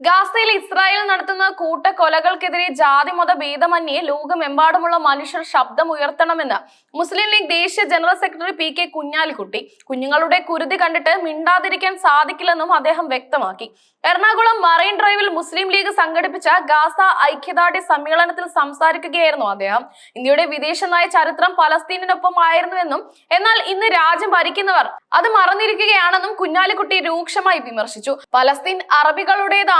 ഗാസയിൽ ഇസ്രായേൽ നടത്തുന്ന കൂട്ടക്കൊലകൾക്കെതിരെ ജാതി ജാതിമത ഭേദമന്യേ ലോകമെമ്പാടുമുള്ള മനുഷ്യർ ശബ്ദം ശബ്ദമുയർത്തണമെന്ന് മുസ്ലിം ലീഗ് ദേശീയ general secretary P K Kunhalikutty കുഞ്ഞുങ്ങളുടെ കുരുതി കണ്ടിട്ട് മിണ്ടാതിരിക്കാൻ സാധിക്കില്ലെന്നും അദ്ദേഹം വ്യക്തമാക്കി. എറണാകുളം മറൈൻ ഡ്രൈവിൽ മുസ്ലിം ലീഗ് സംഘടിപ്പിച്ച ഗാസ ഐക്യദാർഢ്യ സമ്മേളനത്തിൽ സംസാരിക്കുകയായിരുന്നു അദ്ദേഹം. ഇന്ത്യയുടെ വിദേശ നയ ചരിത്രം പലസ്തീനിനൊപ്പം ആയിരുന്നുവെന്നും എന്നാൽ ഇന്ന് രാജ്യം ഭരിക്കുന്നവർ അത് മറന്നിരിക്കുകയാണെന്നും കുഞ്ഞാലിക്കുട്ടി രൂക്ഷമായി വിമർശിച്ചു. പലസ്തീൻ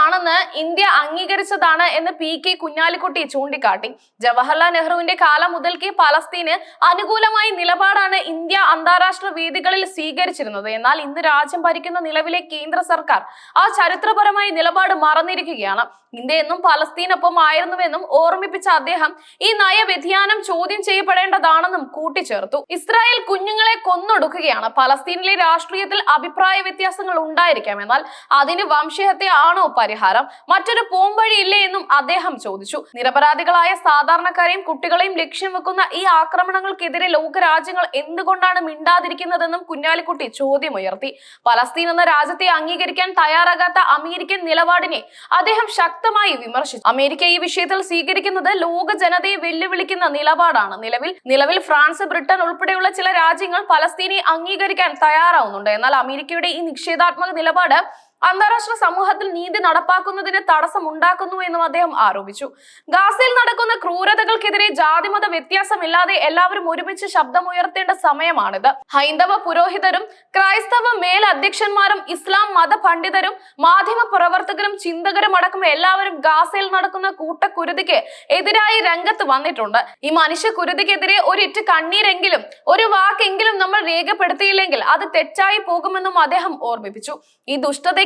അറബികളുടേതാണെന്ന് ഇന്ത്യ അംഗീകരിച്ചതാണ് എന്ന് പി കെ കുഞ്ഞാലിക്കുട്ടി ചൂണ്ടിക്കാട്ടി. ജവഹർലാൽ നെഹ്റുവിന്റെ കാലം മുതൽക്കേ പലസ്തീന് അനുകൂലമായ നിലപാടാണ് ഇന്ത്യ അന്താരാഷ്ട്ര വേദികളിൽ സ്വീകരിച്ചിരുന്നത്. എന്നാൽ ഇന്ന് രാജ്യം ഭരിക്കുന്ന നിലവിലെ കേന്ദ്ര സർക്കാർ ആ ചരിത്രപരമായ നിലപാട് മറന്നിരിക്കുകയാണ്. ഇന്ത്യ എന്നും പലസ്തീനൊപ്പം ആയിരുന്നുവെന്നും ഓർമ്മിപ്പിച്ച അദ്ദേഹം ഈ നയവ്യതിയാനം ചോദ്യം ചെയ്യപ്പെടേണ്ടതാണെന്നും കൂട്ടിച്ചേർത്തു. ഇസ്രായേൽ കുഞ്ഞുങ്ങളെ കൊന്നൊടുക്കുകയാണ്. പലസ്തീനിലെ രാഷ്ട്രീയത്തിൽ അഭിപ്രായ വ്യത്യാസങ്ങൾ ഉണ്ടായിരിക്കാം. എന്നാൽ അതിന് വംശഹത്യ ആണോ പരിഹാരം മറ്റൊരു പോംവഴിയില്ലേ എന്നും അദ്ദേഹം ചോദിച്ചു. നിരപരാധികളായ സാധാരണക്കാരെയും കുട്ടികളെയും ലക്ഷ്യം വെക്കുന്ന ഈ ആക്രമണങ്ങൾക്കെതിരെ ലോകരാജ്യങ്ങൾ എന്തുകൊണ്ടാണ് മിണ്ടാതിരിക്കുന്നതെന്നും കുഞ്ഞാലിക്കുട്ടി ചോദ്യമുയർത്തി. പലസ്തീൻ എന്ന രാജ്യത്തെ അംഗീകരിക്കാൻ തയ്യാറാകാത്ത അമേരിക്കൻ നിലപാടിനെ അദ്ദേഹം ശക്തമായി വിമർശിച്ചു. അമേരിക്ക ഈ വിഷയത്തിൽ സ്വീകരിക്കുന്നത് ലോക ജനതയെ വെല്ലുവിളിക്കുന്ന നിലപാടാണ്. നിലവിൽ നിലവിൽ ഫ്രാൻസ് ബ്രിട്ടൻ ഉൾപ്പെടെയുള്ള ചില രാജ്യങ്ങൾ പലസ്തീനെ അംഗീകരിക്കാൻ തയ്യാറാവുന്നുണ്ട്. എന്നാൽ അമേരിക്കയുടെ ഈ നിഷേധാത്മക നിലപാട് അന്താരാഷ്ട്ര സമൂഹത്തിൽ നീതി നടപ്പാക്കുന്നതിന് തടസ്സമുണ്ടാക്കുന്നു എന്നും അദ്ദേഹം ആരോപിച്ചു. ഗാസയിൽ നടക്കുന്ന ക്രൂരതകൾക്കെതിരെ ജാതിമത വ്യത്യാസമില്ലാതെ എല്ലാവരും ഒരുമിച്ച് ശബ്ദമുയർത്തേണ്ട സമയമാണിത്. ഹൈന്ദവ പുരോഹിതരും ക്രൈസ്തവ മേലധ്യക്ഷന്മാരും ഇസ്ലാം മത പണ്ഡിതരും മാധ്യമ പ്രവർത്തകരും ചിന്തകരും അടക്കം എല്ലാവരും ഗാസയിൽ നടക്കുന്ന കൂട്ടക്കുരുതിക്ക് എതിരായി രംഗത്ത് വന്നിട്ടുണ്ട്. ഈ മനുഷ്യ കുരുതിക്കെതിരെ ഒരിറ്റ് കണ്ണീരെങ്കിലും ഒരു വാക്കെങ്കിലും നമ്മൾ രേഖപ്പെടുത്തിയില്ലെങ്കിൽ അത് തെറ്റായി പോകുമെന്നും അദ്ദേഹം ഓർമ്മിപ്പിച്ചു. ഈ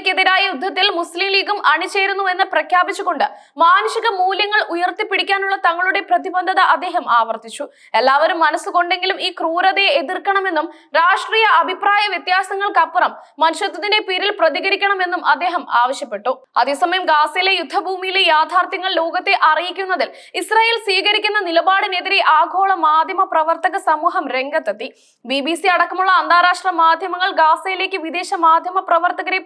ദുഷ്ടതയ്ക്കെതിരായ യുദ്ധത്തിൽ മുസ്ലിം ലീഗും അണിചേരുന്നു എന്ന് പ്രഖ്യാപിച്ചുകൊണ്ട് മാനുഷിക മൂല്യങ്ങൾ ഉയർത്തിപ്പിടിക്കാനുള്ള തങ്ങളുടെ പ്രതിബദ്ധത അദ്ദേഹം ആവർത്തിച്ചു. എല്ലാവരും മനസ്സുകൊണ്ടെങ്കിലും ഈ ക്രൂരതയെ എതിർക്കണമെന്നും രാഷ്ട്രീയ അഭിപ്രായ വ്യത്യാസങ്ങൾക്കപ്പുറം മനുഷ്യത്വത്തിന്റെ പേരിൽ പ്രതികരിക്കണമെന്നും അദ്ദേഹം ആവശ്യപ്പെട്ടു. അതേസമയം ഗാസയിലെ യുദ്ധഭൂമിയിലെ യാഥാർത്ഥ്യങ്ങൾ ലോകത്തെ അറിയിക്കുന്നതിൽ ഇസ്രായേൽ സ്വീകരിക്കുന്ന നിലപാടിനെതിരെ ആഗോള മാധ്യമ പ്രവർത്തക സമൂഹം രംഗത്തെത്തി. ബി അടക്കമുള്ള അന്താരാഷ്ട്ര മാധ്യമങ്ങൾ ഗാസയിലേക്ക് വിദേശ മാധ്യമ പ്രവർത്തകരെ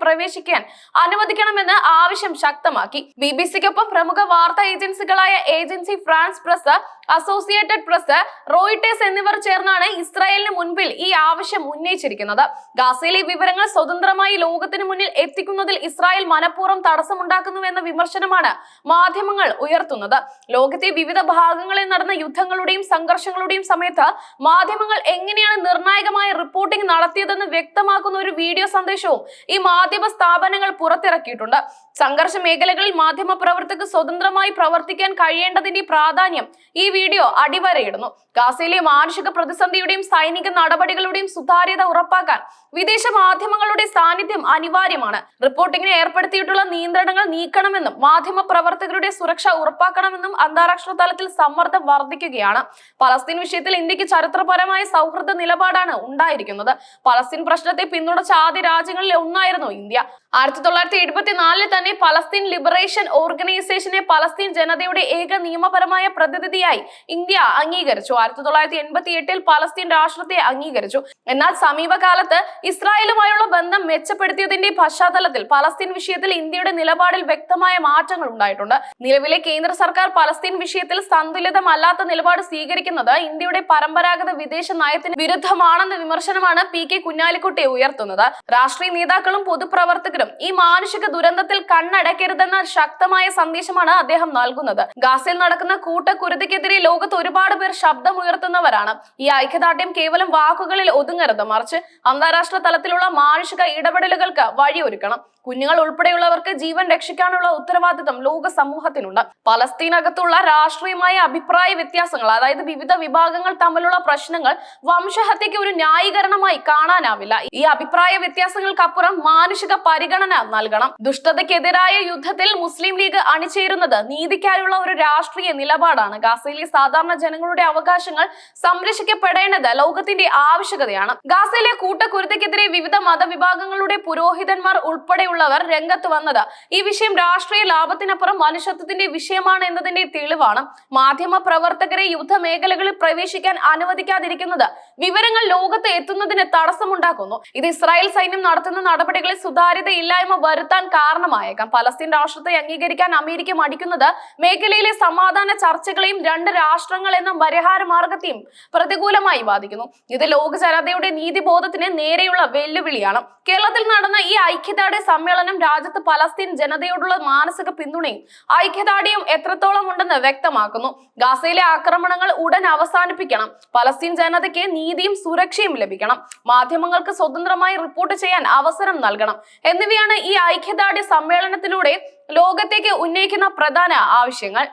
പ്രവേശിക്കാൻ അനുവദിക്കണമെന്ന് ആവശ്യം ശക്തമാക്കി. ബി ബി സിക്കൊപ്പം പ്രമുഖ വാർത്താ ഏജൻസികളായ agency France Press Associated Press Reuters എന്നിവർ ചേർന്നാണ് ഇസ്രായേലിന് മുൻപിൽ ഈ ആവശ്യം ഉന്നയിച്ചിരിക്കുന്നത്. ഗാസയിലെ വിവരങ്ങൾ സ്വതന്ത്രമായി ലോകത്തിന് മുന്നിൽ എത്തിക്കുന്നതിൽ ഇസ്രായേൽ മനഃപൂർവം തടസ്സമുണ്ടാക്കുന്നുവെന്ന വിമർശനമാണ് മാധ്യമങ്ങൾ ഉയർത്തുന്നത്. ലോകത്തെ വിവിധ ഭാഗങ്ങളിൽ നടന്ന യുദ്ധങ്ങളുടെയും സംഘർഷങ്ങളുടെയും സമയത്ത് മാധ്യമങ്ങൾ എങ്ങനെയാണ് നിർണായകമായ റിപ്പോർട്ടിംഗ് നടത്തിയതെന്ന് വ്യക്തമാക്കുന്ന ഒരു വീഡിയോ സന്ദേശവും ഈ മാധ്യമ സ്ഥാപനങ്ങൾ പുറത്തിറക്കിയിട്ടുണ്ട്. സംഘർഷ മേഖലകളിൽ മാധ്യമ പ്രവർത്തകർക്ക് സ്വതന്ത്രമായി പ്രവർത്തിക്കാൻ കഴിയേണ്ടതിന്റെ പ്രാധാന്യം ഈ വീഡിയോ അടിവരയിടുന്നു. ഗാസയിലെ മാനുഷിക പ്രതിസന്ധിയുടെയും സൈനിക നടപടികളുടെയും സുതാര്യത ഉറപ്പാക്കാൻ വിദേശ മാധ്യമങ്ങളുടെ സാന്നിധ്യം അനിവാര്യമാണ്. റിപ്പോർട്ടിംഗിന് ഏർപ്പെടുത്തിയിട്ടുള്ള നിയന്ത്രണങ്ങൾ നീക്കണമെന്നും മാധ്യമ പ്രവർത്തകരുടെ സുരക്ഷ ഉറപ്പാക്കണമെന്നും അന്താരാഷ്ട്ര തലത്തിൽ സമ്മർദ്ദം വർദ്ധിക്കുകയാണ്. പലസ്തീൻ വിഷയത്തിൽ ഇന്ത്യയ്ക്ക് ചരിത്രപരമായ സൗഹൃദ നിലപാടാണ് ഉണ്ടായിരിക്കുന്നത്. പലസ്തീൻ പ്രശ്നത്തെ പിന്തുണച്ച ആദ്യ രാജ്യങ്ങളിൽ ഒന്നായിരുന്നു ഇന്ത്യ. ആയിരത്തി തൊള്ളായിരത്തി എഴുപത്തിനാലിൽ തന്നെ പലസ്തീൻ ലിബറേഷൻ ഓർഗനൈസേഷനെ പലസ്തീൻ ജനതയുടെ ഏക നിയമപരമായ പ്രതിനിധിയായി ഇന്ത്യ അംഗീകരിച്ചു. ആയിരത്തി തൊള്ളായിരത്തി എൺപത്തി എട്ടിൽ പലസ്തീൻ രാഷ്ട്രത്തെ അംഗീകരിച്ചു. എന്നാൽ സമീപകാലത്ത് ഇസ്രായേലുമായുള്ള ബന്ധം മെച്ചപ്പെടുത്തിയതിന്റെ പശ്ചാത്തലത്തിൽ പലസ്തീൻ വിഷയത്തിൽ ഇന്ത്യയുടെ നിലപാടിൽ വ്യക്തമായ മാറ്റങ്ങൾ ഉണ്ടായിട്ടുണ്ട്. നിലവിലെ കേന്ദ്ര സർക്കാർ പലസ്തീൻ വിഷയത്തിൽ സന്തുലിതമല്ലാത്ത നിലപാട് സ്വീകരിക്കുന്നത് ഇന്ത്യയുടെ പരമ്പരാഗത വിദേശ നയത്തിന് വിരുദ്ധമാണെന്ന വിമർശനമാണ് പി കെ കുഞ്ഞാലിക്കുട്ടി ഉയർത്തുന്നത്. രാഷ്ട്രീയ നേതാക്കളും പൊതുപ്രവർത്തകരും ഈ മാനുഷിക ദുരന്തത്തിൽ കണ്ണടയ്ക്കരുതെന്ന ശക്തമായ സന്ദേശമാണ് അദ്ദേഹം നൽകുന്നത്. ഗാസയിൽ നടക്കുന്ന കൂട്ടക്കുരുതിക്കെതിരെ ലോകത്ത് ഒരുപാട് പേർ ശബ്ദമുയർത്തുന്നവരാണ്. ഈ ഐക്യദാർഢ്യം കേവലം വാക്കുകളിൽ ഒതുങ്ങരുത്. മറിച്ച് അന്താരാഷ്ട്ര തലത്തിലുള്ള മാനുഷിക ഇടപെടലുകൾക്ക് വഴിയൊരുക്കണം. കുഞ്ഞുങ്ങൾ ഉൾപ്പെടെയുള്ളവർക്ക് ജീവൻ രക്ഷിക്കാനുള്ള ഉത്തരവാദിത്തം ലോക സമൂഹത്തിനുണ്ട്. പലസ്തീനകത്തുള്ള രാഷ്ട്രീയമായ അഭിപ്രായ വ്യത്യാസങ്ങൾ അതായത് വിവിധ വിഭാഗങ്ങൾ തമ്മിലുള്ള പ്രശ്നങ്ങൾ വംശഹത്യക്ക് ഒരു ന്യായീകരണമായി കാണാനാവില്ല. ഈ അഭിപ്രായ വ്യത്യാസങ്ങൾക്കപ്പുറം മാനുഷിക പരിഗണന നൽകണം. ദുഷ്ടതയ്ക്കെതിരായ യുദ്ധത്തിൽ മുസ്ലിം ലീഗ് അണിചേരുന്നത് നീതിക്കായുള്ള ഒരു രാഷ്ട്രീയ നിലപാടാണ്. ഗാസയിലെ സാധാരണ ജനങ്ങളുടെ അവകാശങ്ങൾ സംരക്ഷിക്കപ്പെടേണ്ടത് ലോകത്തിന്റെ ആവശ്യകതയാണ്. ഗാസയിലെ കൂട്ടക്കുരുത്തക്കെതിരെ വിവിധ മതവിഭാഗങ്ങളുടെ പുരോഹിതന്മാർ ഉൾപ്പെടെയുള്ളവർ രംഗത്ത് വന്നത് ഈ വിഷയം രാഷ്ട്രീയ ലാഭത്തിനപ്പുറം മനുഷ്യത്വത്തിന്റെ വിഷയമാണ് എന്നതിന്റെ തെളിവാണ് മാധ്യമ പ്രവർത്തകരെ യുദ്ധമേഖലകളിൽ പ്രവേശിക്കാൻ അനുവദിക്കാതിരിക്കുന്നത്. വിവരങ്ങൾ ലോകത്ത് എത്തുന്നതിന് തടസ്സമുണ്ടാക്കുന്നു. ഇത് ഇസ്രായേൽ സൈന്യം നടത്തുന്ന നടപടികളിൽ സുതാര്യതയില്ലായ്മ വരുത്താൻ കാരണമായേക്കാം. പലസ്തീൻ രാഷ്ട്രത്തെ അംഗീകരിക്കാൻ അമേരിക്ക മടിക്കുന്നത് മേഖലയിലെ സമാധാന ചർച്ചകളെയും രണ്ട് രാഷ്ട്രങ്ങൾ എന്ന പരിഹാര മാർഗത്തെയും പ്രതികൂലമായി ബാധിക്കുന്നു. ഇത് ലോക ജനതയുടെ നീതിബോധത്തിന് നേരെയുള്ള വെല്ലുവിളിയാണ്. കേരളത്തിൽ നടന്ന ഈ ഐക്യദാർഢ്യ സമ്മേളനം രാജ്യത്ത് പലസ്തീൻ ജനതയോടുള്ള മാനസിക പിന്തുണയും ഐക്യദാർഢ്യവും എത്രത്തോളം ഉണ്ടെന്ന് വ്യക്തമാക്കുന്നു. ഗാസയിലെ ആക്രമണങ്ങൾ ഉടൻ അവസാനിപ്പിക്കണം. പലസ്തീൻ ജനതയ്ക്ക് നീതിയും സുരക്ഷയും ലഭിക്കണം. മാധ്യമങ്ങൾക്ക് സ്വതന്ത്രമായി റിപ്പോർട്ട് ചെയ്യാൻ അവസരം നൽകണം. എന്നിവയാണ് ഈ ഐക്യദാർഢ്യ സമ്മേളനത്തിലൂടെ ലോകത്തേക്ക് ഉന്നയിക്കുന്ന പ്രധാന ആവശ്യങ്ങൾ.